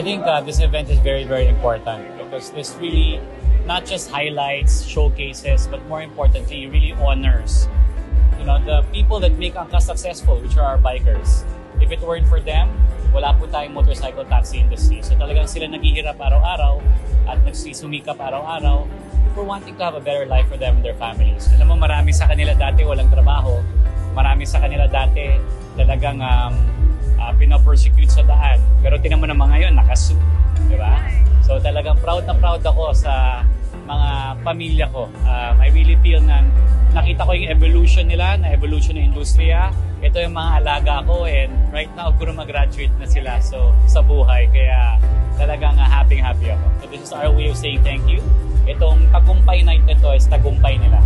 I think uh, this event is very, very important because this really not just highlights, showcases, but more importantly, really honors you know, the people that make Angka successful, which are our bikers. If it weren't for them, wala po tayong motorcycle taxi industry. So talagang sila naghihirap araw-araw at nagsisumikap araw-araw for wanting to have a better life for them and their families. Alam mo, marami sa kanila dati walang trabaho. Marami sa kanila dati talagang um, uh, pinapersecute sa daan. Pero tinan mo naman ngayon, nakasu. Di ba? So talagang proud na proud ako sa mga pamilya ko. Um, I really feel na nakita ko yung evolution nila, na evolution ng industriya. Ito yung mga alaga ko and right now, guro mag-graduate na sila so, sa buhay. Kaya talagang uh, happy-happy ako. So this is our way of saying thank you. Itong tagumpay night nito is tagumpay nila.